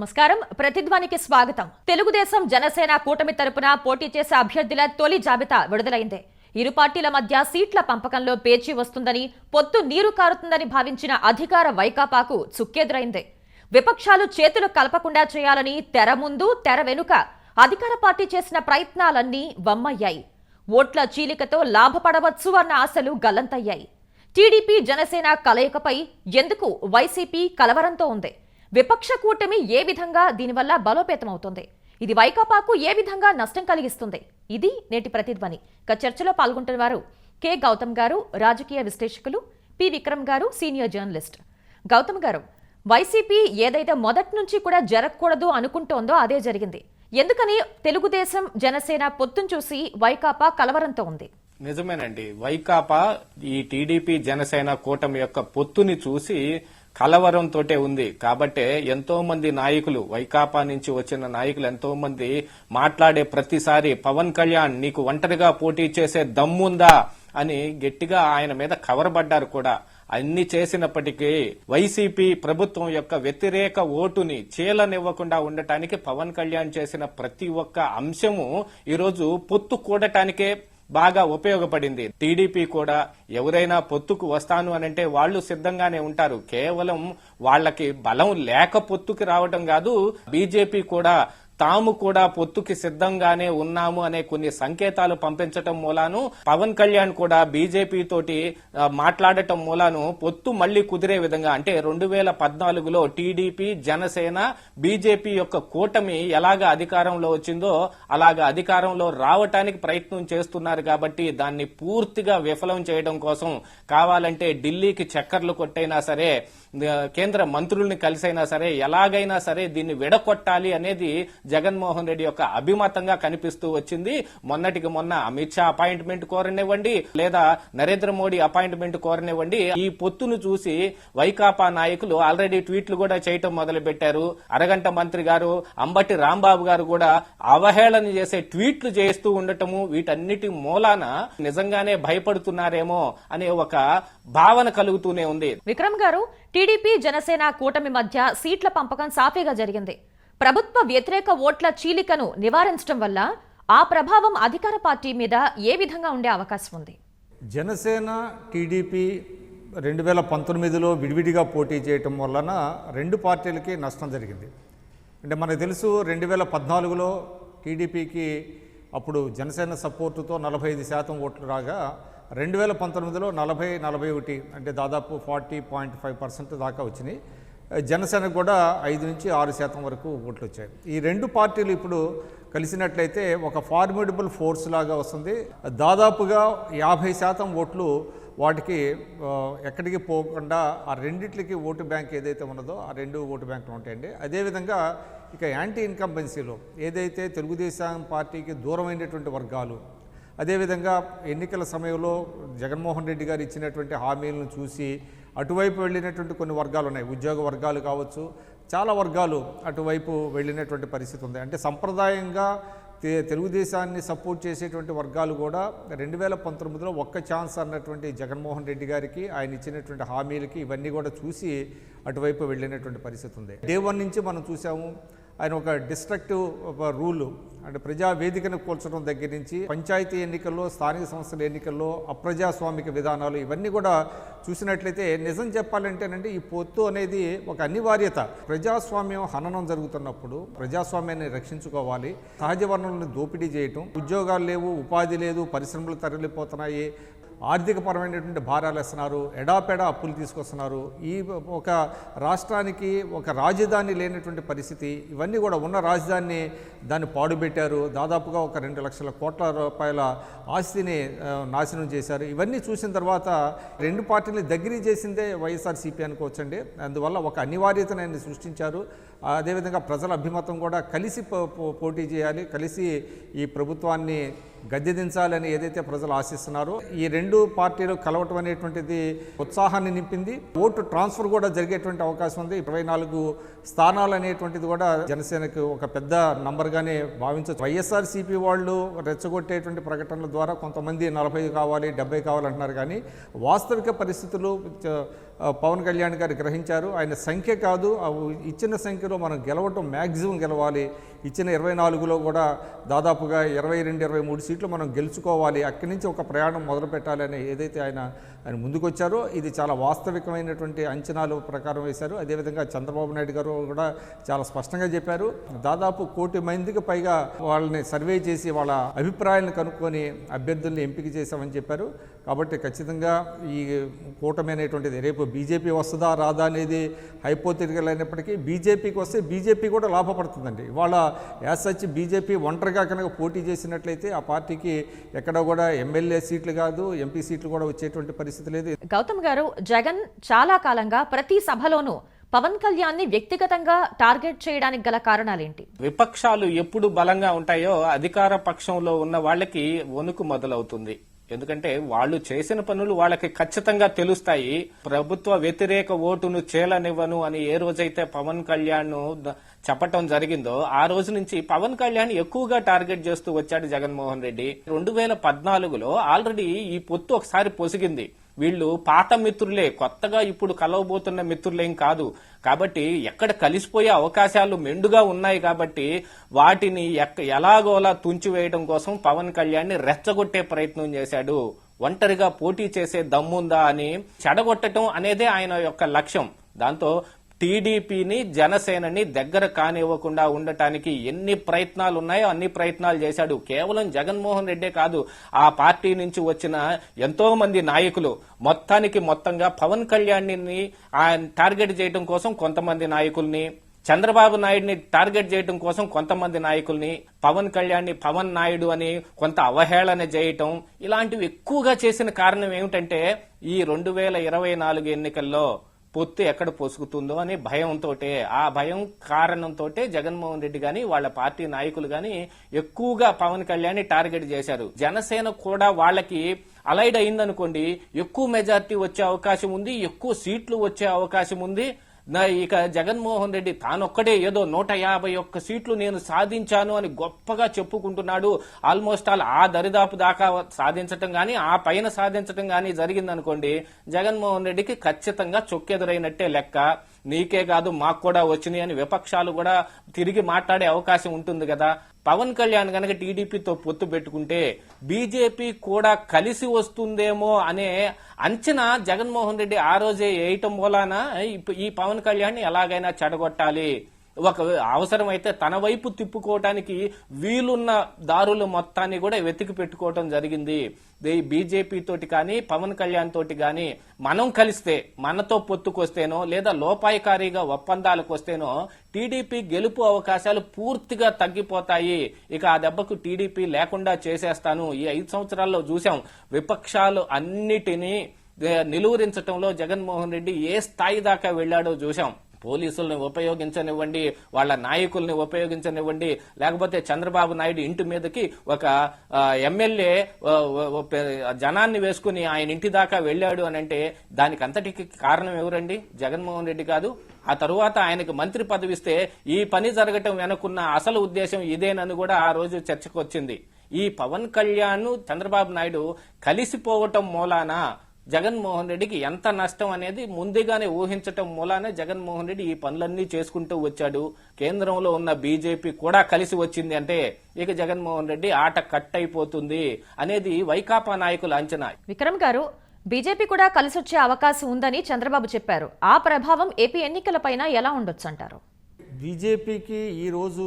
నమస్కారం. ప్రతిధ్వనికి స్వాగతం. తెలుగుదేశం జనసేన కూటమి తరపున పోటీ చేసే అభ్యర్థుల తొలి జాబితా విడుదలైంది. ఇరు పార్టీల మధ్య సీట్ల పంపకంలో పేచీ వస్తుందని పొత్తు నీరు కారుతుందని భావించిన అధికార వైకాపాకు చుక్కెదురైంది. విపక్షాలు చేతులు కలపకుండా చేయాలని తెర ముందు తెర వెనుక అధికార పార్టీ చేసిన ప్రయత్నాలన్నీ వమ్మయ్యాయి. ఓట్ల చీలికతో లాభపడవచ్చు అన్న ఆశలు గల్లంతయ్యాయి. టీడీపీ జనసేన కలయికపై ఎందుకు వైసీపీ కలవరంతో ఉంది? విపక్ష కూటమి ఏ విధంగా దీనివల్ల బలోపేతమవుతుంది? ఇది వైకాపాకు ఏ విధంగా నష్టం కలిగిస్తుంది? ఇది నేటి ప్రతిధ్వని. ఇక చర్చలో పాల్గొంటున్న వారు కె. గౌతమ్ గారు రాజకీయ విశ్లేషకులు పి. విక్రమ్ గారు సీనియర్ జర్నలిస్ట్. గౌతమ్ గారు వైసీపీ ఏదైతే మొదటి నుంచి కూడా జరగకూడదు అనుకుంటోందో అదే జరిగింది. ఎందుకని తెలుగుదేశం జనసేన పొత్తును చూసి వైకాపా కలవరంతో ఉంది? నిజమేనండి. వైకాపా ఈ టీడీపీ జనసేన కూటమి యొక్క పొత్తుని చూసి కలవరంతోటే ఉంది. కాబట్టే ఎంతో మంది నాయకులు వైకాపా నుంచి వచ్చిన నాయకులు ఎంతో మంది మాట్లాడే ప్రతిసారి పవన్ కళ్యాణ్ నీకు ఒంటరిగా పోటీ చేసే దమ్ముందా? అని గట్టిగా ఆయన మీద కవరబడ్డారు కూడా. అన్ని చేసినప్పటికీ వైసీపీ ప్రభుత్వం యొక్క వ్యతిరేక ఓటుని చీలనివ్వకుండా ఉండటానికి పవన్ కళ్యాణ్ చేసిన ప్రతి ఒక్క అంశము ఈరోజు పొత్తు కూడటానికే బాగా ఉపయోగపడింది. టీడీపీ కూడా ఎవరైనా పొత్తుకు వస్తాను అనంటే వాళ్ళు సిద్ధంగానే ఉంటారు. కేవలం వాళ్ళకి బలం లేక పొత్తుకి రావడం కాదు బీజేపీ కూడా తాము కూడా పొత్తుకి సిద్ధంగానే ఉన్నాము అనే కొన్ని సంకేతాలు పంపించటం మూలాను పవన్ కళ్యాణ్ కూడా బీజేపీ తోటి మాట్లాడటం మూలాను పొత్తు మళ్ళీ కుదిరే విధంగా అంటే రెండు వేల పద్నాలుగులో టీడీపీ జనసేన బీజేపీ యొక్క కూటమి ఎలాగ అధికారంలో వచ్చిందో అలాగ అధికారంలో రావటానికి ప్రయత్నం చేస్తున్నారు కాబట్టి దాన్ని పూర్తిగా విఫలం చేయడం కోసం కావాలంటే ఢిల్లీకి చక్కర్లు కొట్టైనా సరే కేంద్ర మంత్రుల్ని కలిసైనా సరే ఎలాగైనా సరే దీన్ని విడగొట్టాలి అనేది జగన్మోహన్ రెడ్డి యొక్క అభిమతంగా కనిపిస్తూ వచ్చింది. మొన్నటికి మొన్న అమిత్ షా అపాయింట్మెంట్ కోరనివ్వండి లేదా నరేంద్ర మోడీ అపాయింట్మెంట్ కోరనివ్వండి. ఈ పొత్తును చూసి వైకాపా నాయకులు ఆల్రెడీ ట్వీట్లు కూడా చేయటం మొదలు పెట్టారు అరగంట మంత్రి గారు అంబటి రాంబాబు గారు కూడా అవహేళన చేసే ట్వీట్లు చేస్తూ ఉండటము వీటన్నిటి మూలాన నిజంగానే భయపడుతున్నారేమో అనే ఒక భావన కలుగుతూనే ఉంది. విక్రమ్ గారు టీడీపీ జనసేన కూటమి మధ్య సీట్ల పంపకం సాఫీగా జరిగింది. ప్రభుత్వ వ్యతిరేక ఓట్ల చీలికను నివారించడం వల్ల ఆ ప్రభావం అధికార పార్టీ మీద ఏ విధంగా ఉండే అవకాశం ఉంది? జనసేన టీడీపీ రెండు వేల పంతొమ్మిదిలో విడివిడిగా పోటీ చేయటం వలన రెండు పార్టీలకి నష్టం జరిగింది. అంటే మనకు తెలుసు రెండు వేల పద్నాలుగులో టీడీపీకి అప్పుడు జనసేన సపోర్టుతో నలభై ఐదు శాతం ఓట్లు రాగా రెండు వేల పంతొమ్మిదిలో నలభై నలభై ఒకటి అంటే దాదాపు ఫార్టీ పాయింట్ ఫైవ్ పర్సెంట్ దాకా వచ్చినాయి. జనసేనకు కూడా ఐదు నుంచి ఆరు శాతం వరకు ఓట్లు వచ్చాయి. ఈ రెండు పార్టీలు ఇప్పుడు కలిసినట్లయితే ఒక ఫార్మిడబుల్ ఫోర్స్ లాగా వస్తుంది. దాదాపుగా యాభై శాతం ఓట్లు వాటికి ఎక్కడికి పోకుండా ఆ రెండిట్లకి ఓటు బ్యాంక్ ఏదైతే ఉన్నదో ఆ రెండు ఓటు బ్యాంకులు ఉంటాయండి. అదేవిధంగా ఇక యాంటీ ఇన్కంబెన్సీలో ఏదైతే తెలుగుదేశం పార్టీకి దూరమైనటువంటి వర్గాలు అదేవిధంగా ఎన్నికల సమయంలో జగన్మోహన్ రెడ్డి గారు ఇచ్చినటువంటి హామీలను చూసి అటువైపు వెళ్ళినటువంటి కొన్ని వర్గాలు ఉన్నాయి. ఉద్యోగ వర్గాలు కావచ్చు చాలా వర్గాలు అటువైపు వెళ్ళినటువంటి పరిస్థితి ఉంది. అంటే సంప్రదాయంగా తె- తెలుగుదేశాన్ని సపోర్ట్ చేసేటువంటి వర్గాలు కూడా రెండు వేల పంతొమ్మిదిలో ఒక్క ఛాన్స్ అన్నటువంటి జగన్మోహన్ రెడ్డి గారికి ఆయన ఇచ్చినటువంటి హామీలకి ఇవన్నీ కూడా చూసి అటువైపు వెళ్ళినటువంటి పరిస్థితి ఉంది. డే వన్ నుంచి మనం చూసాము ఆయన ఒక డిస్ట్రక్టివ్ రూలు అంటే ప్రజా వేదికను కూల్చడం దగ్గర నుంచి పంచాయతీ ఎన్నికల్లో స్థానిక సంస్థల ఎన్నికల్లో అప్రజాస్వామిక విధానాలు ఇవన్నీ కూడా చూసినట్లయితే నిజం చెప్పాలంటేనంటే ఈ పొత్తు అనేది ఒక అనివార్యత. ప్రజాస్వామ్యం హననం జరుగుతున్నప్పుడు ప్రజాస్వామ్యాన్ని రక్షించుకోవాలి. సహజ వనరులను దోపిడీ చేయటం ఉద్యోగాలు లేవు ఉపాధి లేదు పరిశ్రమలు తరలిపోతున్నాయి ఆర్థికపరమైనటువంటి భారాలు వేస్తున్నారు ఎడాపెడా అప్పులు తీసుకొస్తున్నారు. ఈ ఒక రాష్ట్రానికి ఒక రాజధాని లేనటువంటి పరిస్థితి ఇవన్నీ కూడా ఉన్న రాజధానిని దాన్ని పాడుపెట్టారు దాదాపుగా ఒక రెండు లక్షల కోట్ల రూపాయల ఆస్తిని నాశనం చేశారు. ఇవన్నీ చూసిన తర్వాత రెండు పార్టీలు దగ్గర చేసిందే వైఎస్ఆర్సీపీ అనుకోవచ్చండి. అందువల్ల ఒక అనివార్యతను ఆయన సృష్టించారు. అదేవిధంగా ప్రజల అభిమతం కూడా కలిసి పో- పో- పోటీ చేయాలి కలిసి ఈ ప్రభుత్వాన్ని గద్దె దించాలని ఏదైతే ప్రజలు ఆశిస్తున్నారో ఈ రెండు పార్టీలు కలవటం అనేటువంటిది ఉత్సాహాన్ని నింపింది. ఓటు ట్రాన్స్ఫర్ కూడా జరిగేటువంటి అవకాశం ఉంది. ఇరవై నాలుగు స్థానాలు అనేటువంటిది కూడా జనసేనకు ఒక పెద్ద నంబర్గానే భావించవచ్చు వైఎస్ఆర్సీపీ వాళ్ళు రెచ్చగొట్టేటువంటి ప్రకటనల ద్వారా కొంతమంది నలభై కావాలి డెబ్బై కావాలంటున్నారు కానీ వాస్తవిక పరిస్థితులు పవన్ కళ్యాణ్ గారు గ్రహించారు. ఆయన సంఖ్య కాదు ఇచ్చిన సంఖ్యలో మనం గెలవటం మ్యాక్సిమం గెలవాలి. ఇచ్చిన ఇరవై నాలుగులో కూడా దాదాపుగా ఇరవై రెండు ఇరవై మూడు సీట్లు మనం గెలుచుకోవాలి. అక్కడి నుంచి ఒక ప్రయాణం మొదలుపెట్టాలని ఏదైతే ఆయన ఆయన ముందుకొచ్చారు. ఇది చాలా వాస్తవికమైనటువంటి అంచనాలు ప్రకారం వేశారు. అదేవిధంగా చంద్రబాబు నాయుడు గారు కూడా చాలా స్పష్టంగా చెప్పారు. దాదాపు కోటి మందికి పైగా వాళ్ళని సర్వే చేసి వాళ్ళ అభిప్రాయాలను కనుక్కొని అభ్యర్థుల్ని ఎంపిక చేశామని చెప్పారు. కాబట్టి ఖచ్చితంగా ఈ కూటమైనటువంటిది రేపు బీజేపీ వస్తుందా రాదా అనేది హైపోతిరికల్ అయినప్పటికీ బీజేపీకి వస్తే బీజేపీ కూడా లాభపడుతుందండి. ఇవాళ యాజ్ సచ్ బీజేపీ ఒంటరిగా కనుక పోటీ చేసినట్లయితే ఆ పార్టీకి ఎక్కడ కూడా ఎమ్మెల్యే సీట్లు కాదు ఎంపీ సీట్లు కూడా వచ్చేటువంటి పరిస్థితి లేదు. గౌతమ్ గారు జగన్ చాలా కాలంగా ప్రతి సభలోనూ పవన్ కళ్యాణ్ని వ్యక్తిగతంగా టార్గెట్ చేయడానికి గల కారణాలేంటి? విపక్షాలు ఎప్పుడు బలంగా ఉంటాయో అధికార పక్షంలో ఉన్న వాళ్ళకి వణుకు మొదలవుతుంది. ఎందుకంటే వాళ్ళు చేసిన పనులు వాళ్ళకి ఖచ్చితంగా తెలుస్తాయి. ప్రభుత్వ వ్యతిరేక ఓటును చేలనివ్వను అని ఏ రోజైతే పవన్ కళ్యాణ్ చెప్పటం జరిగిందో ఆ రోజు నుంచి పవన్ కళ్యాణ్ ఎక్కువగా టార్గెట్ చేస్తూ వచ్చాడు జగన్మోహన్ రెడ్డి. రెండు వేల పద్నాలుగులో ఆల్రెడీ ఈ పొత్తు ఒకసారి పొసిగింది. వీళ్ళు పాత మిత్రులే కొత్తగా ఇప్పుడు కలవబోతున్న మిత్రులేం కాదు. కాబట్టి ఎక్కడ కలిసిపోయే అవకాశాలు మెండుగా ఉన్నాయి కాబట్టి వాటిని ఎక్క- ఎలాగోలా తుంచివేయడం కోసం పవన్ కళ్యాణ్ని రెచ్చగొట్టే ప్రయత్నం చేశాడు. ఒంటరిగా పోటీ చేసే దమ్ముందా అని చెడగొట్టడం అనేదే ఆయన యొక్క లక్ష్యం. దాంతో టీడీపీని జనసేనని దగ్గర కానివ్వకుండా ఉండటానికి ఎన్ని ప్రయత్నాలు ఉన్నాయో అన్ని ప్రయత్నాలు చేశాడు. కేవలం జగన్మోహన్ రెడ్డే కాదు ఆ పార్టీ నుంచి వచ్చిన ఎంతో మంది నాయకులు. మొత్తానికి మొత్తంగా పవన్ కళ్యాణ్ని టార్గెట్ చేయడం కోసం కొంతమంది నాయకుల్ని చంద్రబాబు నాయుడిని టార్గెట్ చేయడం కోసం కొంతమంది నాయకుల్ని పవన్ కళ్యాణ్ని పవన్ నాయుడు అని కొంత అవహేళన చేయటం ఇలాంటివి ఎక్కువగా చేసిన కారణం ఏమిటంటే ఈ రెండు వేల ఇరవై నాలుగు ఎన్నికల్లో పొత్తు ఎక్కడ పొసుగుతుందో అనే భయంతో ఆ భయం కారణంతో జగన్మోహన్ రెడ్డి గాని వాళ్ళ పార్టీ నాయకులు గాని ఎక్కువగా పవన్ కళ్యాణ్ టార్గెట్ చేశారు. జనసేన కూడా వాళ్ళకి అలైడ్ అయిందనుకోండి ఎక్కువ మెజార్టీ వచ్చే అవకాశం ఉంది ఎక్కువ సీట్లు వచ్చే అవకాశం ఉంది. ఇక జగన్మోహన్ రెడ్డి తానొక్కడే ఏదో నూట యాభై ఒక్క సీట్లు నేను సాధించాను అని గొప్పగా చెప్పుకుంటున్నాడు. ఆల్మోస్ట్ ఆల్ ఆ దరిదాపు దాకా సాధించటం గాని ఆ పైన సాధించటం గాని జరిగిందనుకోండి జగన్మోహన్ రెడ్డికి ఖచ్చితంగా చొక్కెదురైనట్టే లెక్క. నీకే కాదు మాకు కూడా వచ్చినాయి అని విపక్షాలు కూడా తిరిగి మాట్లాడే అవకాశం ఉంటుంది కదా. పవన్ కళ్యాణ్ కనుక టీడీపీతో పొత్తు పెట్టుకుంటే బీజేపీ కూడా కలిసి వస్తుందేమో అనే అంచనా జగన్మోహన్ రెడ్డి ఆ రోజే వేయటం మూలాన ఈ పవన్ కళ్యాణ్ ఎలాగైనా చెడగొట్టాలి. ఒక అవసరమైతే తన వైపు తిప్పుకోవటానికి వీలున్న దారులు మొత్తాన్ని కూడా వెతికి పెట్టుకోవటం జరిగింది. బీజేపీ తోటి కానీ పవన్ కళ్యాణ్ తోటి కానీ మనం కలిస్తే మనతో పొత్తుకొస్తేనో లేదా లోపాయకారీగా ఒప్పందాలకు వస్తేనో టీడీపీ గెలుపు అవకాశాలు పూర్తిగా తగ్గిపోతాయి. ఇక ఆ దెబ్బకు టీడీపీ లేకుండా చేసేస్తాను. ఈ ఐదు సంవత్సరాల్లో చూసాం విపక్షాలు అన్నిటినీ నిలువరించడంలో జగన్మోహన్ రెడ్డి ఏ స్థాయి దాకా వెళ్ళాడో చూసాం పోలీసుల్ని ఉపయోగించనివ్వండి వాళ్ళ నాయకుల్ని ఉపయోగించనివ్వండి లేకపోతే చంద్రబాబు నాయుడు ఇంటి మీదకి ఒక ఎమ్మెల్యే జనాన్ని వేసుకుని ఆయన ఇంటి దాకా వెళ్ళాడు అని అంటే దానికి అంతటికి కారణం ఎవరండి? జగన్మోహన్ రెడ్డి కాదు. ఆ తరువాత ఆయనకు మంత్రి పదవిస్తే ఈ పని జరగటం వెనుకున్న అసలు ఉద్దేశం ఇదేనని కూడా ఆ రోజు చర్చకు వచ్చింది ఈ పవన్ కళ్యాణ్ చంద్రబాబు నాయుడు కలిసిపోవటం మూలాన? జగన్మోహన్ రెడ్డికి ఎంత నష్టం అనేది ముందుగానే ఊహించటం మూలానే జగన్మోహన్ రెడ్డి ఈ పనులన్నీ చేసుకుంటూ వచ్చాడు. కేంద్రంలో ఉన్న బీజేపీ కూడా కలిసి వచ్చింది అంటే ఇక జగన్మోహన్ రెడ్డి ఆట కట్ అయిపోతుంది అనేది వైకాపా నాయకుల అంచనా. విక్రమ్ గారు బీజేపీ కూడా కలిసొచ్చే అవకాశం ఉందని చంద్రబాబు చెప్పారు. ఆ ప్రభావం ఏపీ ఎన్నికలపైన ఎలా ఉండొచ్చు అంటారు బీజేపీకి ఈరోజు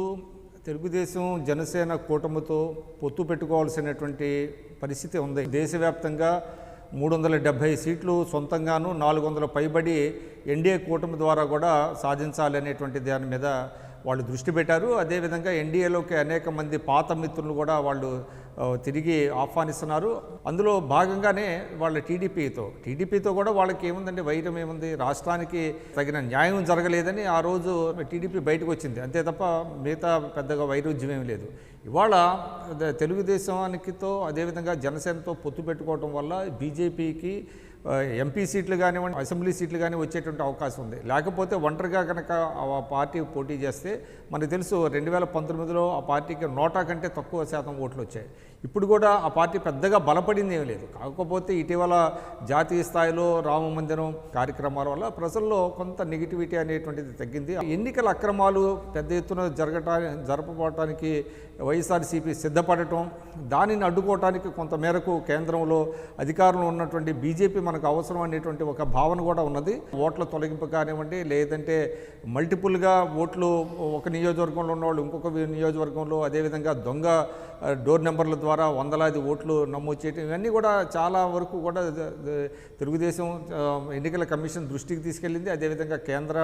తెలుగుదేశం జనసేన కూటమితో పొత్తు పెట్టుకోవాల్సినటువంటి పరిస్థితి ఉంది. దేశవ్యాప్తంగా మూడు వందల డెబ్భై సీట్లు సొంతంగాను నాలుగు వందల పైబడి ఎన్డీఏ కూటమి ద్వారా కూడా సాధించాలి అనేటువంటి దాని మీద వాళ్ళు దృష్టి పెట్టారు. అదేవిధంగా ఎన్డీఏలోకి అనేక మంది పాత మిత్రులు కూడా వాళ్ళు తిరిగి ఆహ్వానిస్తున్నారు. అందులో భాగంగానే వాళ్ళ టీడీపీతో టీడీపీతో కూడా వాళ్ళకి ఏముందండి? వైరం ఏముంది? రాష్ట్రానికి తగిన న్యాయం జరగలేదని ఆ రోజు టీడీపీ బయటకు వచ్చింది. అంతే తప్ప మిగతా పెద్దగా వైరుధ్యం ఏమీ లేదు. ఇవాళ తెలుగుదేశానికితో అదేవిధంగా జనసేనతో పొత్తు పెట్టుకోవడం వల్ల బీజేపీకి ఎంపీ సీట్లు కానివ్వండి అసెంబ్లీ సీట్లు కానీ వచ్చేటువంటి అవకాశం ఉంది. లేకపోతే ఒంటరిగా కనుక ఆ పార్టీ పోటీ చేస్తే మనకు తెలుసు రెండు వేల పంతొమ్మిదిలో ఆ పార్టీకి నోటా కంటే తక్కువ శాతం ఓట్లు వచ్చాయి. ఇప్పుడు కూడా ఆ పార్టీ పెద్దగా బలపడింది ఏమీ లేదు. కాకపోతే ఇటీవల జాతీయ స్థాయిలో రామ మందిరం కార్యక్రమాల వల్ల ప్రజల్లో కొంత నెగిటివిటీ అనేటువంటిది తగ్గింది. ఎన్నికల అక్రమాలు పెద్ద ఎత్తున జరగటా జరపబోవటానికి వైఎస్ఆర్సీపీ సిద్ధపడటం దానిని అడ్డుకోవటానికి కొంత మేరకు కేంద్రంలో అధికారంలో ఉన్నటువంటి బీజేపీ మనకు అవసరం అనేటువంటి ఒక భావన కూడా ఉన్నది. ఓట్ల తొలగింపు కానివ్వండి లేదంటే మల్టిపుల్గా ఓట్లు ఒక నియోజకవర్గంలో ఉన్నవాళ్ళు ఇంకొక నియోజకవర్గంలో అదేవిధంగా దొంగ డోర్ నెంబర్ల ద్వారా వందలాది ఓట్లు నమోదు చేయటం ఇవన్నీ కూడా చాలా వరకు కూడా తెలుగుదేశం ఎన్నికల కమిషన్ దృష్టికి తీసుకెళ్ళింది. అదేవిధంగా కేంద్ర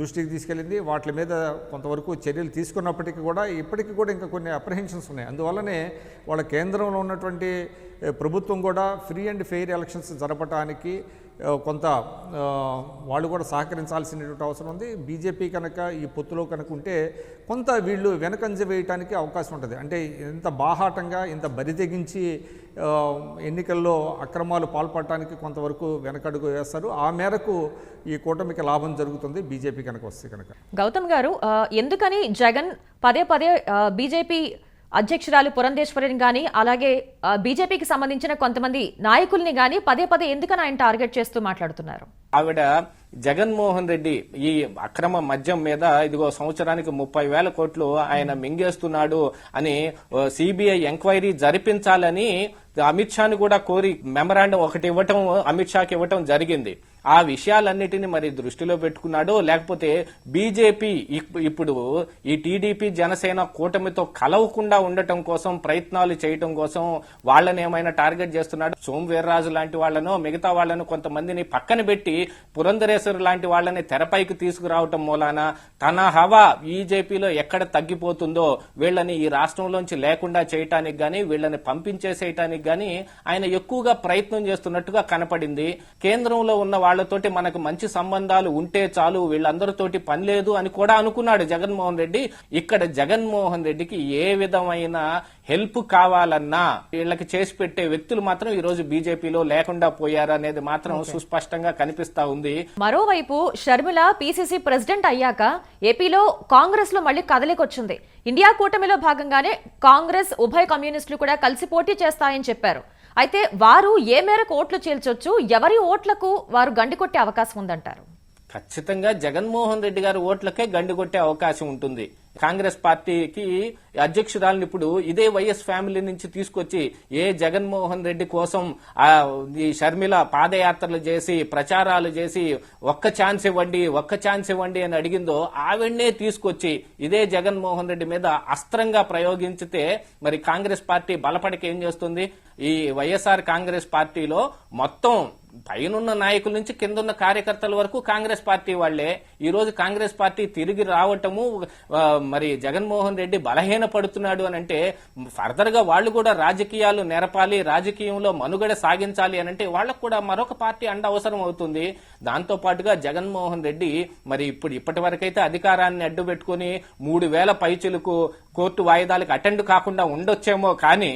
దృష్టికి తీసుకెళ్ళింది. వాటి మీద కొంతవరకు చర్యలు తీసుకున్నప్పటికీ కూడా ఇప్పటికీ కూడా ఇంకా కొన్ని అప్రహెన్షన్స్ ఉన్నాయి. అందువల్లనే వాళ్ళ కేంద్రంలో ఉన్నటువంటి ప్రభుత్వం కూడా ఫ్రీ అండ్ ఫెయిర్ ఎలక్షన్స్ జరపటానికి కొంత వాళ్ళు కూడా సహకరించాల్సినటువంటి అవసరం ఉంది. బీజేపీ కనుక ఈ పొత్తులో కనుక ఉంటే కొంత వీళ్ళు వెనకంజ వేయటానికి అవకాశం ఉంటుంది. అంటే ఇంత బాహాటంగా ఇంత బరి తెగించి ఎన్నికల్లో అక్రమాలు పాల్పడటానికి కొంతవరకు వెనకడుగు వేస్తారు. ఆ మేరకు ఈ కూటమికి లాభం జరుగుతుంది. బీజేపీ కనుక వస్తే కనుక. గౌతమ్ గారు ఎందుకని జగన్ పదే పదే బీజేపీ అధ్యక్షురాలు పురంధేశ్వరిని కానీ అలాగే బీజేపీకి సంబంధించిన కొంతమంది నాయకుల్ని కానీ పదే పదే ఎందుకని ఆయన టార్గెట్ చేస్తూ మాట్లాడుతున్నారు? ఆవిడ జగన్మోహన్ రెడ్డి ఈ అక్రమ మద్యం మీద ఇదిగో సంవత్సరానికి ముప్పై వేల కోట్లు ఆయన మింగేస్తున్నాడు అని సిబిఐ ఎంక్వైరీ జరిపించాలని అమిత్ షాని కూడా కోరి మెమరాండం ఒకటి ఇవ్వటం అమిత్ షాకి ఇవ్వటం జరిగింది. ఆ విషయాలన్నిటిని మరి దృష్టిలో పెట్టుకున్నాడో లేకపోతే బీజేపీ ఇప్పుడు ఈ టీడీపీ జనసేన కూటమితో కలవకుండా ఉండటం కోసం ప్రయత్నాలు చేయటం కోసం వాళ్ళని ఏమైనా టార్గెట్ చేస్తున్నాడు? సోమ్ వీర్రాజు లాంటి వాళ్ళను మిగతా వాళ్ళను కొంతమందిని పక్కన పెట్టి పురంధరేశ్వరు లాంటి వాళ్ళని తెరపైకి తీసుకురావటం మూలాన తన హవా బీజేపీలో ఎక్కడ తగ్గిపోతుందో వీళ్ళని ఈ రాష్ట్రంలోంచి లేకుండా చేయటానికి గాని వీళ్ళని పంపించేసేయటానికి గాని ఆయన ఎక్కువగా ప్రయత్నం చేస్తున్నట్టుగా కనపడింది. కేంద్రంలో ఉన్న వాళ్ళతోటి మనకు మంచి సంబంధాలు ఉంటే చాలు వీళ్ళందరితోటి పని లేదు అని కూడా అనుకున్నాడు జగన్మోహన్ రెడ్డి. ఇక్కడ జగన్మోహన్ రెడ్డికి ఏ విధమైన హెల్ప్ కావాలన్నా వీళ్ళకి చేసి పెట్టే వ్యక్తులు మాత్రం ఈ రోజు బీజేపీలో లేకుండా పోయారు అనేది మాత్రం సుస్పష్టంగా కనిపిస్తా ఉంది. మరోవైపు షర్మిల పీసీసీ ప్రెసిడెంట్ అయ్యాక ఏపీలో కాంగ్రెస్లో మళ్ళీ కదలికొచ్చింది. ఇండియా కూటమిలో భాగంగానే కాంగ్రెస్ ఉభయ కమ్యూనిస్టులు కూడా కలిసి పోటీ చేస్తాయని చెప్పారు. అయితే వారు ఏ మేరకు ఓట్లు చీల్చొచ్చు ఎవరి ఓట్లకు వారు గండి కొట్టే అవకాశం ఉందంటారు? ఖచ్చితంగా జగన్మోహన్ రెడ్డి గారి ఓట్లకే గండి కొట్టే అవకాశం ఉంటుంది. కాంగ్రెస్ పార్టీకి అధ్యక్షురాలను ఇప్పుడు ఇదే వైఎస్ ఫ్యామిలీ నుంచి తీసుకొచ్చి ఏ జగన్మోహన్ రెడ్డి కోసం ఈ షర్మిల పాదయాత్రలు చేసి ప్రచారాలు చేసి ఒక్క ఛాన్స్ ఇవ్వండి ఒక్క ఛాన్స్ ఇవ్వండి అని అడిగిందో ఆవిడనే తీసుకొచ్చి ఇదే జగన్మోహన్ రెడ్డి మీద అస్త్రంగా ప్రయోగించితే మరి కాంగ్రెస్ పార్టీ బలపడికి ఏం చేస్తుంది? ఈ వైఎస్ఆర్ కాంగ్రెస్ పార్టీలో మొత్తం పైనున్న నాయకుల నుంచి కిందున్న కార్యకర్తల వరకు కాంగ్రెస్ పార్టీ వాళ్ళే. ఈ రోజు కాంగ్రెస్ పార్టీ తిరిగి రావటము మరి జగన్మోహన్ రెడ్డి బలహీన పడుతున్నాడు అని అంటే ఫర్దర్గా వాళ్ళు కూడా రాజకీయాలు నెరపాలి రాజకీయంలో మనుగడ సాగించాలి అని అంటే వాళ్ళకు కూడా మరొక పార్టీ అండ అవసరం అవుతుంది. దాంతో పాటుగా జగన్మోహన్ రెడ్డి మరి ఇప్పుడు ఇప్పటి వరకైతే అధికారాన్ని అడ్డు పెట్టుకుని మూడు వేల పైచులకు కోర్టు వాయిదాలకు అటెండ్ కాకుండా ఉండొచ్చేమో కానీ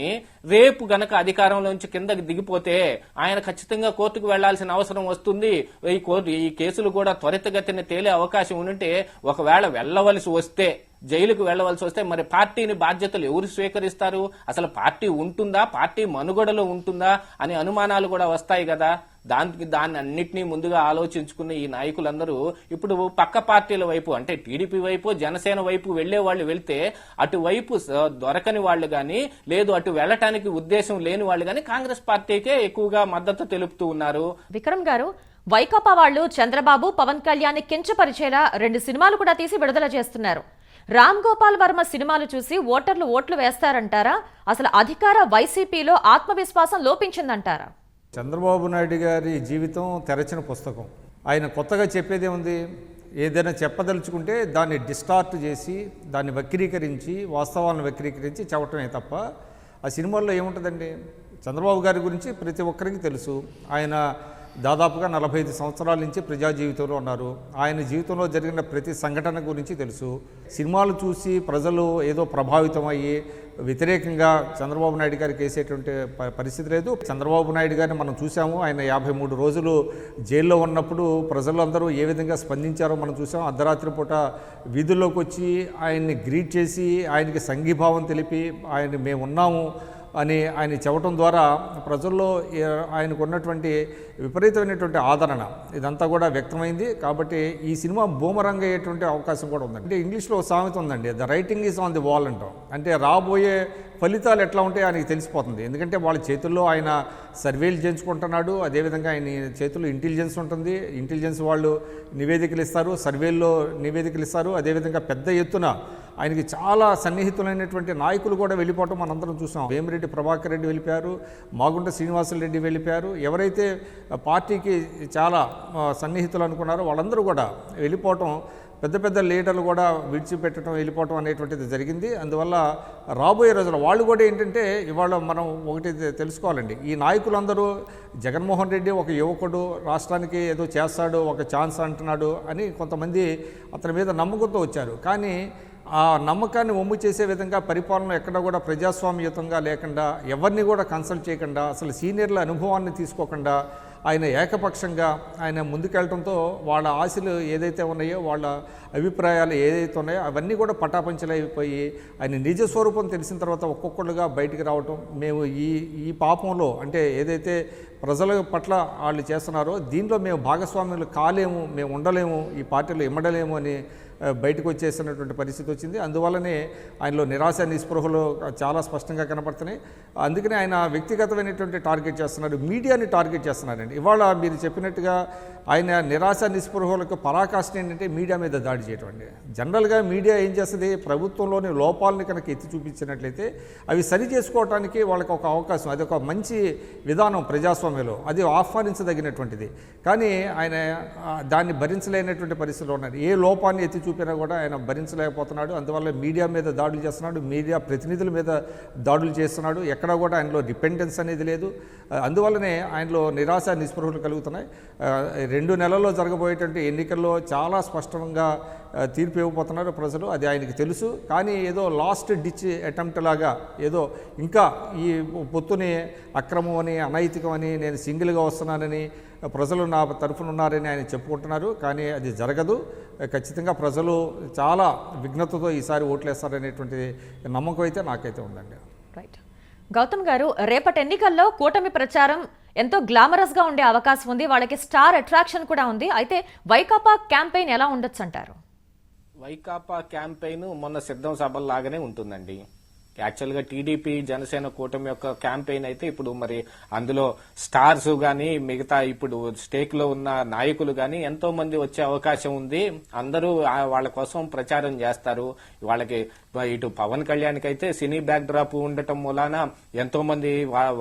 రేపు గనక అధికారంలోంచి కిందకి దిగిపోతే ఆయన ఖచ్చితంగా కోర్టుకు వెళ్ళాల్సిన అవసరం వస్తుంది. ఈ కోర్టు ఈ కేసులు కూడా త్వరితగతిన తేలే అవకాశం ఉంటే ఒకవేళ వెళ్ళవలసి వస్తే జైలుకు వెళ్ళవలసి వస్తే మరి పార్టీని బాధ్యతలు ఎవరు స్వీకరిస్తారు? అసలు పార్టీ ఉంటుందా? పార్టీ మనుగడలో ఉంటుందా? అనే అనుమానాలు కూడా వస్తాయి కదా. దానికి దాన్ని అన్నిటినీ ముందుగా ఆలోచించుకున్న ఈ నాయకులందరూ ఇప్పుడు పక్క పార్టీల వైపు అంటే టీడీపీ వైపు జనసేన వైపు వెళ్ళే వాళ్ళు వెళ్తే అటువైపు దొరకని వాళ్ళు గాని లేదు అటు వెళ్ళటానికి ఉద్దేశం లేని వాళ్ళు గాని కాంగ్రెస్ పార్టీకే ఎక్కువగా మద్దతు తెలుపుతూ ఉన్నారు. విక్రమ్ గారు వైకాపా వాళ్ళు చంద్రబాబు పవన్ కళ్యాణ్ కించపరిచేలా రెండు సినిమాలు కూడా తీసి విడుదల చేస్తున్నారు. రామ్ గోపాల్ వర్మ సినిమాలు చూసి ఓటర్లు ఓట్లు వేస్తారంటారా? అసలు అధికార వైసీపీలో ఆత్మవిశ్వాసం లోపించిందంటారా? చంద్రబాబు నాయుడు గారి జీవితం తెరచిన పుస్తకం. ఆయన కొత్తగా చెప్పేదే ఉంది ఏదైనా చెప్పదలుచుకుంటే దాన్ని డిస్టార్ట్ చేసి దాన్ని వక్రీకరించి వాస్తవాలను వక్రీకరించి చెప్పటమే తప్ప ఆ సినిమాల్లో ఏముంటుందండి? చంద్రబాబు గారి గురించి ప్రతి ఒక్కరికి తెలుసు. ఆయన దాదాపుగా నలభై ఐదు సంవత్సరాల నుంచి ప్రజా జీవితంలో ఉన్నారు. ఆయన జీవితంలో జరిగిన ప్రతి సంఘటన గురించి తెలుసు. సినిమాలు చూసి ప్రజలు ఏదో ప్రభావితం అయ్యి వ్యతిరేకంగా చంద్రబాబు నాయుడు గారికి వేసేటువంటి పరిస్థితి లేదు. చంద్రబాబు నాయుడు గారిని మనం చూసాము ఆయన యాభై మూడు రోజులు జైల్లో ఉన్నప్పుడు ప్రజలందరూ ఏ విధంగా స్పందించారో మనం చూసాం అర్ధరాత్రి పూట వీధుల్లోకి వచ్చి ఆయన్ని గ్రీట్ చేసి ఆయనకి సంఘీభావం తెలిపి ఆయన మేము ఉన్నాము అని ఆయన చెప్పడం ద్వారా ప్రజల్లో ఆయనకు ఉన్నటువంటి విపరీతమైనటువంటి ఆదరణ. ఇదంతా కూడా వ్యక్తమైంది. కాబట్టి ఈ సినిమా బూమరంగ్ అయ్యేటువంటి అవకాశం కూడా ఉందండి. అంటే ఇంగ్లీష్లో ఒక సామెత ఉందండి. The writing is on the wall అంటాం. అంటే రాబోయే ఫలితాలు ఎట్లా ఉంటాయో ఆయనకి తెలిసిపోతుంది. ఎందుకంటే వాళ్ళ చేతుల్లో ఆయన సర్వేలు చేయించుకుంటున్నాడు అదేవిధంగా ఆయన చేతుల్లో ఇంటెలిజెన్స్ ఉంటుంది. ఇంటెలిజెన్స్ వాళ్ళు నివేదికలు ఇస్తారు సర్వేల్లో నివేదికలు ఇస్తారు. అదేవిధంగా పెద్ద ఎత్తున ఆయనకి చాలా సన్నిహితులైనటువంటి నాయకులు కూడా వెళ్ళిపోవటం మనందరం చూసాం. వేమిరెడ్డి ప్రభాకర్ రెడ్డి వెళ్ళిపోయారు మాగుంట శ్రీనివాసరెడ్డి వెళ్ళిపోయారు. ఎవరైతే పార్టీకి చాలా సన్నిహితులు అనుకున్నారో వాళ్ళందరూ కూడా వెళ్ళిపోవటం పెద్ద పెద్ద లీడర్లు కూడా విడిచిపెట్టడం వెళ్ళిపోవటం అనేటువంటిది జరిగింది. అందువల్ల రాబోయే రోజుల్లో వాళ్ళు కూడా ఏంటంటే ఇవాళ మనం ఒకటి తెలుసుకోవాలండి. ఈ నాయకులందరూ జగన్మోహన్ రెడ్డి ఒక యువకుడు రాష్ట్రానికి ఏదో చేస్తాడు ఒక ఛాన్స్ అంటున్నాడు అని కొంతమంది అతని మీద నమ్మకంతో వచ్చారు. కానీ ఆ నమ్మకాన్ని ఒమ్ము చేసే విధంగా పరిపాలన ఎక్కడ కూడా ప్రజాస్వామ్యయుతంగా లేకుండా ఎవరిని కూడా కన్సల్ట్ చేయకుండా అసలు సీనియర్ల అనుభవాన్ని తీసుకోకుండా ఆయన ఏకపక్షంగా ఆయన ముందుకెళ్ళటంతో వాళ్ళ ఆశలు ఏదైతే ఉన్నాయో వాళ్ళ అభిప్రాయాలు ఏదైతే ఉన్నాయో అవన్నీ కూడా పటాపంచలైపోయి ఆయన నిజ స్వరూపం తెలిసిన తర్వాత ఒక్కొక్కళ్ళుగా బయటికి రావటం మేము ఈ ఈ పాపంలో అంటే ఏదైతే ప్రజల పట్ల వాళ్ళు చేస్తున్నారో దీంట్లో మేము భాగస్వామ్యులు కాలేము మేము ఉండలేము ఈ పార్టీలో ఇమ్మడలేము అని బయటకు వచ్చేసినటువంటి పరిస్థితి వచ్చింది. అందువల్లనే ఆయనలో నిరాశ నిస్పృహలు చాలా స్పష్టంగా కనపడుతున్నాయి. అందుకనే ఆయన వ్యక్తిగతమైనటువంటి టార్గెట్ చేస్తున్నారు మీడియాని టార్గెట్ చేస్తున్నారండి ఇవాళ మీరు చెప్పినట్టుగా ఆయన నిరాశ నిస్పృహలకు పరాకాష్ట ఏంటంటే మీడియా మీద దాడి చేయడం అండి. జనరల్గా మీడియా ఏం చేస్తుంది? ప్రభుత్వంలోని లోపాలని కనుక ఎత్తి చూపించినట్లయితే అవి సరి చేసుకోవడానికి వాళ్ళకి ఒక అవకాశం అది ఒక మంచి విధానం ప్రజాస్వామ్యంలో అది ఆహ్వానించదగినటువంటిది. కానీ ఆయన దాన్ని భరించలేనటువంటి పరిస్థితిలో ఉన్నారు ఏ లోపాన్ని ఎత్తి చూపినా కూడా ఆయన భరించలేకపోతున్నాడు. అందువల్ల మీడియా మీద దాడులు చేస్తున్నాడు. మీడియా ప్రతినిధుల మీద దాడులు చేస్తున్నాడు. ఎక్కడా కూడా ఆయనలో డిపెండెన్స్ అనేది లేదు. అందువల్లనే ఆయనలో నిరాశ నిస్పృహలు కలుగుతున్నాయి. రెండు నెలల్లో జరగబోయేటువంటి ఎన్నికల్లో చాలా స్పష్టంగా తీర్పు ఇవ్వబోతున్నారు ప్రజలు అది ఆయనకి తెలుసు. కానీ ఏదో లాస్ట్ డిచ్ అటెంప్ట్ లాగా ఏదో ఇంకా ఈ పొత్తుని అక్రమం అని అనైతికం అని నేను సింగిల్గా వస్తున్నానని ప్రజలు నా తరఫున ఉన్నారని ఆయన చెప్పుకుంటున్నారు. కానీ అది జరగదు. ఖచ్చితంగా ప్రజలు చాలా విఘ్నతతో ఈసారి ఓట్లేస్తారనేటువంటి నమ్మకం అయితే నాకైతే ఉందండి. రైట్ గౌతమ్ గారు రేపటి ఎన్నికల్లో కూటమి ప్రచారం ఎంతో గ్లామరస్గా ఉండే అవకాశం ఉంది. వాళ్ళకి స్టార్ అట్రాక్షన్ కూడా ఉంది. అయితే వైకాపా క్యాంపెయిన్ ఎలా ఉండొచ్చు అంటారు వైకాపా క్యాంపెయిన్ మొన్న సిద్ధం సభల లాగానే ఉంటుందండి. యాక్చువల్గా టీడీపీ జనసేన కూటమి యొక్క క్యాంపెయిన్ అయితే ఇప్పుడు మరి అందులో స్టార్స్ గాని మిగతా ఇప్పుడు స్టేక్లో ఉన్న నాయకులు గాని ఎంతో మంది వచ్చే అవకాశం ఉంది. అందరూ వాళ్ళ కోసం ప్రచారం చేస్తారు. వాళ్ళకి ఇటు పవన్ కళ్యాణ్ అయితే సినీ బ్యాక్ డ్రాప్ ఉండటం మూలాన ఎంతో మంది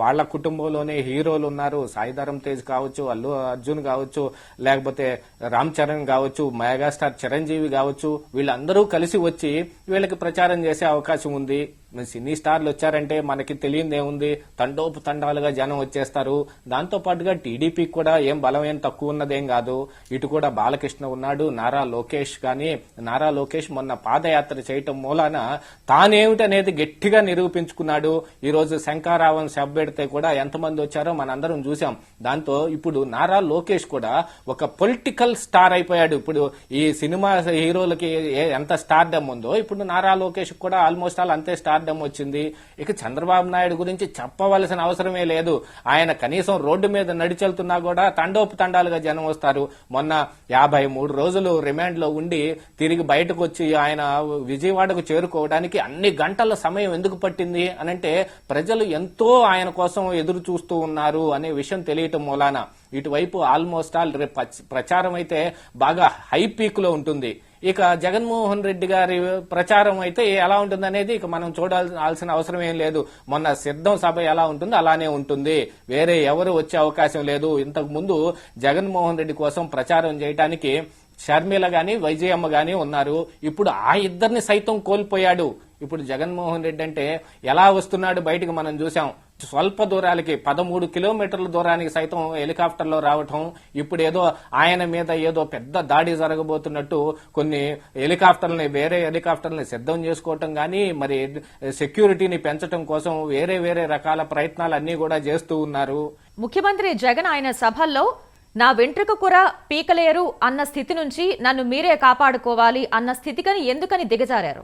వాళ్ళ కుటుంబంలోనే హీరోలు ఉన్నారు. సాయిధరం తేజ్ కావచ్చు అల్లు అర్జున్ కావచ్చు లేకపోతే రామ్ చరణ్ కావచ్చు మెగాస్టార్ చిరంజీవి కావచ్చు. వీళ్ళందరూ కలిసి వచ్చి వీళ్ళకి ప్రచారం చేసే అవకాశం ఉంది. సినీ స్టార్లు వచ్చారంటే మనకి తెలియదు ఏముంది? తండోపు తండాలుగా జనం వచ్చేస్తారు. దాంతో పాటుగా టీడీపీకి కూడా ఏం బలం ఏం తక్కువ ఉన్నదేం కాదు. ఇటు కూడా బాలకృష్ణ ఉన్నాడు నారా లోకేష్ కానీ నారా లోకేష్ మొన్న పాదయాత్ర చేయటం మూలాన తానేమిటనేది గట్టిగా నిరూపించుకున్నాడు. ఈ రోజు శంకారావం సభ పెడితే కూడా ఎంతమంది వచ్చారో మనందరం చూసాం దాంతో ఇప్పుడు నారా లోకేష్ కూడా ఒక పొలిటికల్ స్టార్ అయిపోయాడు. ఇప్పుడు ఈ సినిమా హీరోలకి ఏ- ఎంత స్టార్డమ్ ఉందో ఇప్పుడు నారా లోకేష్ కూడా ఆల్మోస్ట్ ఆల్ అంతే స్టార్డమ్ వచ్చింది. ఇక చంద్రబాబు నాయుడు గురించి చెప్పవలసిన అవసరమే లేదు. ఆయన కనీసం రోడ్డు మీద నడిచెళ్తున్నా కూడా తండోపు తండాలుగా జనం వస్తారు. మొన్న యాభై మూడు రోజులు రిమాండ్లో ఉండి తిరిగి బయటకు వచ్చి ఆయన విజయవాడకు చేరుకోవడానికి అన్ని గంటల సమయం ఎందుకు పట్టింది అనంటే ప్రజలు ఎంతో ఆయన కోసం ఎదురు చూస్తూ ఉన్నారు అనే విషయం తెలియటం మూలాన. ఇటువైపు ఆల్మోస్ట్ ఆల్ రేపు ప్రచారం అయితే బాగా హై పీక్లో ఉంటుంది. ఇక జగన్మోహన్ రెడ్డి గారి ప్రచారం అయితే ఎలా ఉంటుందనేది ఇక మనం చూడాల్సిన అవసరం ఏం లేదు. మొన్న సిద్ధం సభ ఎలా ఉంటుందో అలానే ఉంటుంది. వేరే ఎవరు వచ్చే అవకాశం లేదు. ఇంతకు ముందు జగన్మోహన్ రెడ్డి కోసం ప్రచారం చేయడానికి షర్మిల గాని వైజయమ్మ గాని ఉన్నారు. ఇప్పుడు ఆ ఇద్దరిని సైతం కోల్పోయాడు. ఇప్పుడు జగన్మోహన్ రెడ్డి అంటే ఎలా వస్తున్నాడు బయటకు మనం చూసాం స్వల్ప దూరాలకి పదమూడు కిలోమీటర్ల దూరానికి సైతం హెలికాప్టర్లో రావటం ఇప్పుడు ఏదో ఆయన మీద ఏదో పెద్ద దాడి జరగబోతున్నట్టు కొన్ని హెలికాప్టర్లని వేరే హెలికాప్టర్ని సిద్ధం చేసుకోవటం కానీ మరి సెక్యూరిటీని పెంచడం కోసం వేరే వేరే రకాల ప్రయత్నాలు అన్ని కూడా చేస్తూ ఉన్నారు. ముఖ్యమంత్రి జగన్ ఆయన సభల్లో నా వెంట్రుక కూర పీకలేరు అన్న స్థితి నుంచి నన్ను మీరే కాపాడుకోవాలి అన్న స్థితికని ఎందుకని దిగజారారు?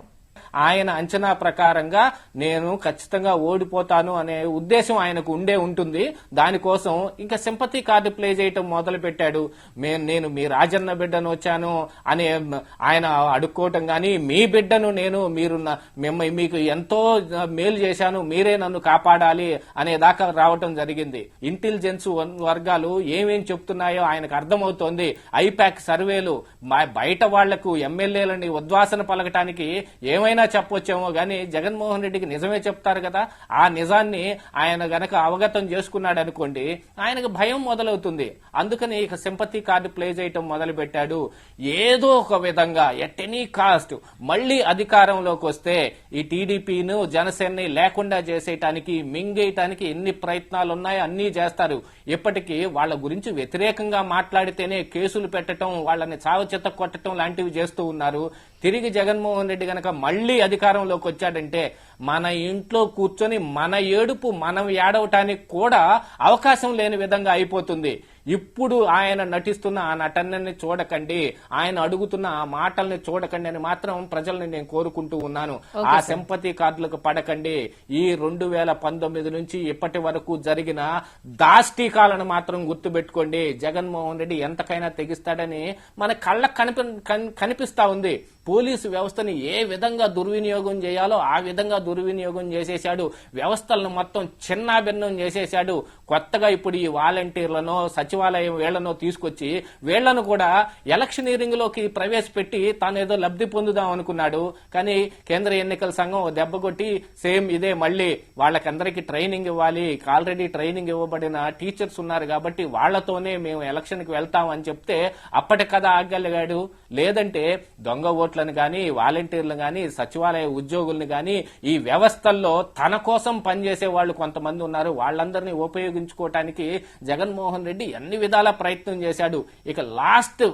ఆయన అంచనా ప్రకారంగా నేను ఖచ్చితంగా ఓడిపోతాను అనే ఉద్దేశం ఆయనకు ఉండే ఉంటుంది. దానికోసం ఇంకా సింపతి కార్డు ప్లే చేయటం మొదలు పెట్టాడు మే- నేను మీ రాజన్న బిడ్డను వచ్చాను అనే ఆయన అడుక్కోవటం కానీ మీ బిడ్డను నేను మీరు మిమ్మల్ని మీకు ఎంతో మేలు చేశాను మీరే నన్ను కాపాడాలి అనే దాకా రావటం జరిగింది. ఇంటెలిజెన్స్ వర్గాలు ఏమేం చెప్తున్నాయో ఆయనకు అర్థమవుతోంది. ఐపాక్ సర్వేలు మా- బయట వాళ్ళకు ఎమ్మెల్యేలని ఉద్వాసన పలకటానికి ఏమైనా చెప్పొచ్చేమో కానీ జగన్మోహన్ రెడ్డికి నిజమే చెప్తారు కదా. ఆ నిజాన్ని ఆయన గనక అవగతం చేసుకున్నాడు అనుకోండి ఆయనకు భయం మొదలవుతుంది. అందుకని ఇక సింపతి కార్డు ప్లే చేయటం మొదలు పెట్టాడు ఏదో ఒక విధంగా ఎట్ ఎనీ కాస్ట్ మళ్ళీ అధికారంలోకి వస్తే ఈ టీడీపీను జనసేనని లేకుండా చేసేయటానికి మింగేయటానికి ఎన్ని ప్రయత్నాలు ఉన్నాయో అన్నీ చేస్తారు. ఇప్పటికీ వాళ్ళ గురించి వ్యతిరేకంగా మాట్లాడితేనే కేసులు పెట్టడం వాళ్ళని చావచెత్త కొట్టడం లాంటివి చేస్తూ ఉన్నారు. తిరిగి జగన్మోహన్ రెడ్డి గనక మళ్ళీ అధికారంలోకి వచ్చాడంటే మన ఇంట్లో కూర్చొని మన ఏడుపు మనం ఏడవటానికి కూడా అవకాశం లేని విధంగా అయిపోతుంది. ఇప్పుడు ఆయన నటిస్తున్న ఆ నటనని చూడకండి ఆయన అడుగుతున్న ఆ మాటల్ని చూడకండి అని మాత్రం ప్రజల్ని నేను కోరుకుంటూ ఉన్నాను. ఆ సింపతి కార్డులకు పడకండి. ఈ రెండు వేల పంతొమ్మిది నుంచి ఇప్పటి వరకు జరిగిన దాష్టీకాలను మాత్రం గుర్తుపెట్టుకోండి. జగన్మోహన్ రెడ్డి ఎంతకైనా తెగిస్తాడని మన కళ్ళ కనిపి కన్- కనిపిస్తా ఉంది. పోలీసు వ్యవస్థని ఏ విధంగా దుర్వినియోగం చేయాలో ఆ విధంగా దుర్వినియోగం చేసేశాడు. వ్యవస్థలను మొత్తం చిన్నాభిన్నం చేసేశాడు. కొత్తగా ఇప్పుడు ఈ వాలంటీర్లను సచివాలయం వీళ్ళను తీసుకొచ్చి వీళ్ళను కూడా ఎలక్షనీరింగ్లోకి ప్రవేశపెట్టి తాను ఏదో లబ్ధి పొందుదాం అనుకున్నాడు. కానీ కేంద్ర ఎన్నికల సంఘం దెబ్బ కొట్టి సేమ్ ఇదే మళ్ళీ వాళ్ళకందరికీ ట్రైనింగ్ ఇవ్వాలి. ఆల్రెడీ ట్రైనింగ్ ఇవ్వబడిన టీచర్స్ ఉన్నారు కాబట్టి వాళ్ళతోనే మేము ఎలక్షన్కి వెళ్తాం అని చెప్తే అప్పటి కదా ఆగలిగాడు. లేదంటే దొంగ ఓట్లను గాని వాలంటీర్లు గాని సచివాలయ ఉద్యోగుల్ని గాని ఈ వ్యవస్థల్లో తన కోసం పనిచేసే వాళ్ళు కొంతమంది ఉన్నారు. వాళ్ళందరినీ ఉపయోగించుకోవటానికి జగన్మోహన్ రెడ్డి అన్ని విధాల ప్రయత్నం చేశాడు. ఇక లాస్ట్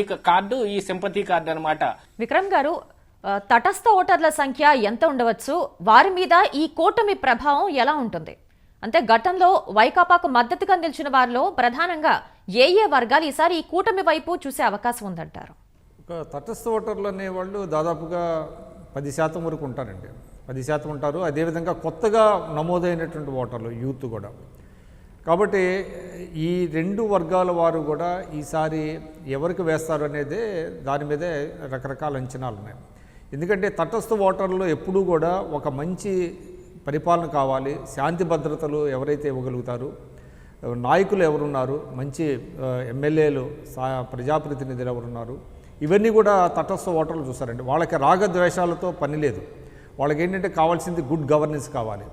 ఇక కార్డు ఈ సింపతి కార్డు అన్నమాట. విక్రమ్ గారు తటస్థ ఓటర్ల సంఖ్య ఎంత ఉండవచ్చు? వారి మీద ఈ కూటమి ప్రభావం ఎలా ఉంటుంది? అంటే గతంలో వైకాపాకు మద్దతుగా నిలిచిన వారిలో ప్రధానంగా ఏ ఏ వర్గాలు ఈసారి ఈ కూటమి వైపు చూసే అవకాశం ఉందంటారు? ఒక తటస్థ ఓటర్లు అనేవాళ్ళు దాదాపుగా పది శాతం వరకు ఉంటారండి. పది శాతం ఉంటారు. అదేవిధంగా కొత్తగా నమోదైనటువంటి ఓటర్లు యూత్ కూడా. కాబట్టి ఈ రెండు వర్గాల వారు కూడా ఈసారి ఎవరికి వేస్తారు అనేది దాని మీదే రకరకాల అంచనాలు ఉన్నాయి ఎందుకంటే తటస్థ ఓటర్లు ఎప్పుడూ కూడా ఒక మంచి పరిపాలన కావాలి. శాంతి భద్రతలు ఎవరైతే ఇవ్వగలుగుతారు నాయకులు ఎవరున్నారు మంచి ఎమ్మెల్యేలు సా ప్రజాప్రతినిధులు ఎవరున్నారు ఇవన్నీ కూడా తటస్థ ఓటర్లు చూస్తారండి. వాళ్ళకి రాగద్వేషాలతో పని లేదు. వాళ్ళకి ఏంటంటే కావాల్సింది గుడ్ గవర్నెన్స్ కావాలి.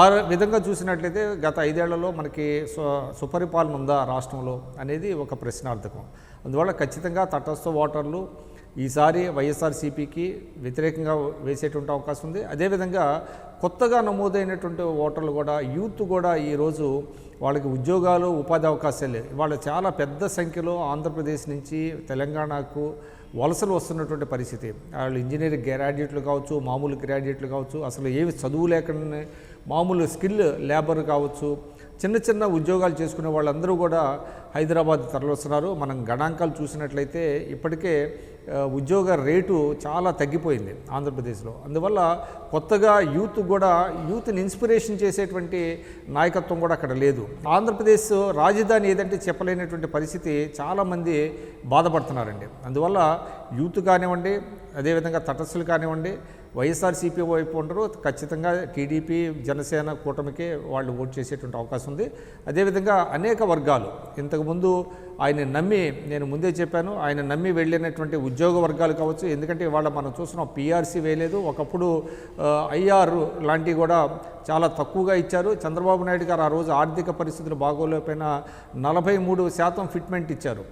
ఆ విధంగా చూసినట్లయితే గత ఐదేళ్ళలో మనకి సు సుపరిపాలన ఉందా రాష్ట్రంలో అనేది ఒక ప్రశ్నార్థకం. అందువల్ల ఖచ్చితంగా తటస్థ ఓటర్లు ఈసారి వైఎస్ఆర్సీపీకి వ్యతిరేకంగా వేసేటువంటి అవకాశం ఉంది. అదేవిధంగా కొత్తగా నమోదైనటువంటి ఓటర్లు కూడా యూత్ కూడా ఈరోజు వాళ్ళకి ఉద్యోగాలు ఉపాధి అవకాశాలు లేవు. వాళ్ళు చాలా పెద్ద సంఖ్యలో ఆంధ్రప్రదేశ్ నుంచి తెలంగాణకు వలసలు వస్తున్నటువంటి పరిస్థితి. వాళ్ళు ఇంజనీరింగ్ గ్రాడ్యుయేట్లు కావచ్చు మామూలు గ్రాడ్యుయేట్లు కావచ్చు అసలు ఏవి చదువు లేకుండా మామూలు స్కిల్ లేబర్ కావచ్చు చిన్న చిన్న ఉద్యోగాలు చేసుకునే వాళ్ళందరూ కూడా హైదరాబాద్ తరలిస్తున్నారు. మనం గణాంకాలు చూసినట్లయితే ఇప్పటికే ఉద్యోగ రేటు చాలా తగ్గిపోయింది ఆంధ్రప్రదేశ్లో. అందువల్ల కొత్తగా యూత్ కూడా యూత్ని ఇన్స్పిరేషన్ చేసేటువంటి నాయకత్వం కూడా అక్కడ లేదు. ఆంధ్రప్రదేశ్ రాజధాని ఏదంటే చెప్పలేనటువంటి పరిస్థితి చాలామంది బాధపడుతున్నారండి. అందువల్ల యూత్ కానివ్వండి అదేవిధంగా తటస్థులు కానివ్వండి వైఎస్ఆర్సీపీ వైపు ఉండరు. ఖచ్చితంగా టీడీపీ జనసేన కూటమికి వాళ్ళు ఓటు చేసేటువంటి అవకాశం ఉంది. అదేవిధంగా అనేక వర్గాలు ఇంతకుముందు ఆయన నమ్మి నేను ముందే చెప్పాను ఆయన నమ్మి వెళ్ళినటువంటి ఉద్యోగ వర్గాలు కావచ్చు ఎందుకంటే ఇవాళ మనం చూస్తున్నాం పీఆర్సీ వేయలేదు. ఒకప్పుడు ఐఆర్ లాంటివి కూడా చాలా తక్కువగా ఇచ్చారు. చంద్రబాబు నాయుడు గారు ఆ రోజు ఆర్థిక పరిస్థితులు బాగోలేకపోయిన నలభై మూడు శాతం ఫిట్మెంట్ ఇచ్చారు.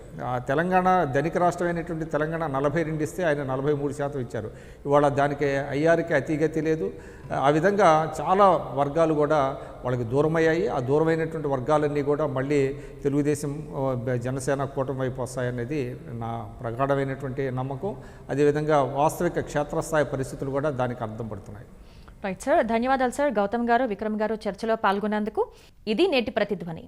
తెలంగాణ ధనిక రాష్ట్రమైనటువంటి తెలంగాణ నలభై రెండు ఇస్తే ఆయన నలభై మూడు శాతం ఇచ్చారు. ఇవాళ దానికి ఐఆర్కి అతిగతి లేదు. ఆ విధంగా చాలా వర్గాలు కూడా వాళ్ళకి దూరమయ్యాయి. ఆ దూరమైనటువంటి వర్గాలన్నీ కూడా మళ్ళీ తెలుగుదేశం జన జనసేన కూటమి వైపు వస్తాయనేది నా ప్రగాఢమైనటువంటి నమ్మకం. అదేవిధంగా వాస్తవిక క్షేత్రస్థాయి పరిస్థితులు కూడా దానికి అర్థం పడుతున్నాయి. రైట్ సార్ ధన్యవాదాలు సార్ గౌతమ్ గారు విక్రమ్ గారు చర్చలో పాల్గొన్నందుకు. ఇది నేటి ప్రతిధ్వని.